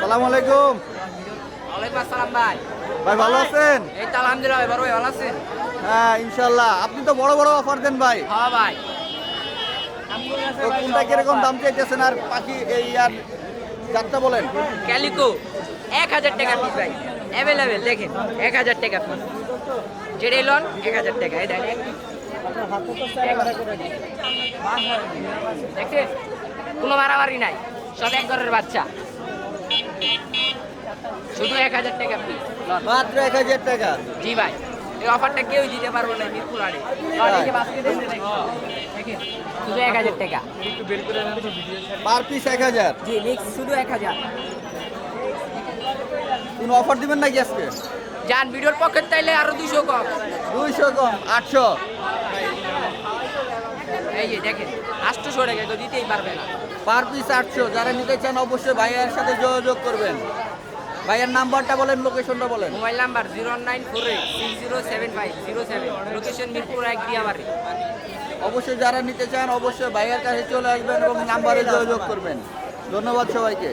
সালাম আলাইকুম। ওয়ালাইকুম আসসালাম ভাই। ভাই ভালো আছেন? এই তো আলহামদুলিল্লাহ ভাই বড় ভাই ভালো আছেন হ্যাঁ ইনশাল্লাহ আপনি তো বড় বড় অফার দেন ভাই। হ্যাঁ ভাই। তো কোনটা কীরকম দাম চাইতেছেন? আর পাখি এই আর চারটা বলেন। ক্যালিকো এক হাজার টাকা পিস ভাই। অ্যাভেলেবেল দেখেন এক হাজার টাকা পিস যেটাই লন এক হাজার টাকা এই দেখেন। দেখছেন কোনো মারামারি নাই সব এক ঘরের বাচ্চা। শুধু এক হাজার টাকা পিস মাত্র এক হাজার টাকা। জি ভাই এই অফারটা কেউ দিতে পারব না মিরপুর আড়ে শুধু এক হাজার টাকা। পার পিস এক হাজার। জি মিক্স শুধু এক হাজার। কোনো অফার দিবেন নাকি আজকে? যান ভিডিওর পকেট তাইলে আরও দুশো কম। দুইশো কম আটশো। এই যে দেখেন আটশোশো টাকা তো দিতেই পারবে না। পার পিস আটশো। যারা নিতে চান অবশ্যই ভাইয়ের সাথে যোগাযোগ করবেন। ভাইয়ার নাম্বারটা বলেন লোকেশনটা বলেন। Mobile number zero nine four eight six zero seven five zero seven. Location Mirpur এক দিয়ামারি অবশ্যই যারা নিতে চান অবশ্যই ভাইয়ের কাছে চলে আসবেন এবং নাম্বারে যোগাযোগ করবেন। ধন্যবাদ সবাইকে।